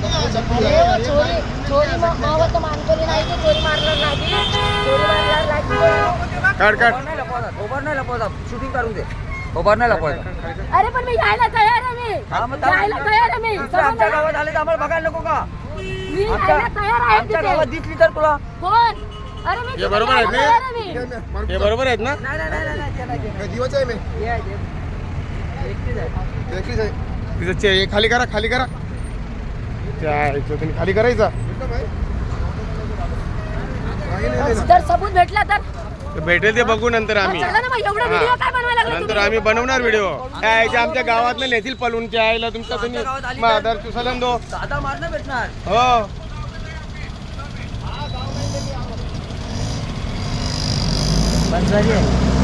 चोरी चोरी म- मावत मानकरी नाही ते चोरी मारणार नाही चोरी मारणार नाही काढ काढ. खबर नाही लपवतात खबर नाही लपवतात शूटिंग करून दे. खबर नाही लपवतात अरे पण मी यायला तयार आहे मी. यायला तयार आहे मी. आमच्या गावात आले तर आम्हाला बघायला नको का? मी यायला तयार आहे आमच्या गावात दिसली तर तुला? कोण? अरे मी हे बरोबर आहेत ना? मी. हे बरोबर आहेत ना? नाही नाही नाही नाही. दिवस आहे मी. हे आहे, ते. एकटीच आहे. एकलीच आहे. तिचं चे हे खाली करा खाली करा. त्या ह्याचं तुम्ही खाली करायचा. जर सबूत भेटला तर? ते भेटेल ते बघू नंतर आम्ही. चला ना मग एवढा. व्हिडिओ काय बनवायला लागला नंतर तुम्ही? आम्ही बनवणार व्हिडिओ यायच्या आमच्या गावात नेतील पलून. त्या आईला तुमचा तुम्ही आमच्या गावात आली मग तर- आधार चुसालन दो. दादा मारणं भेटणार. हो. बंजारी आहे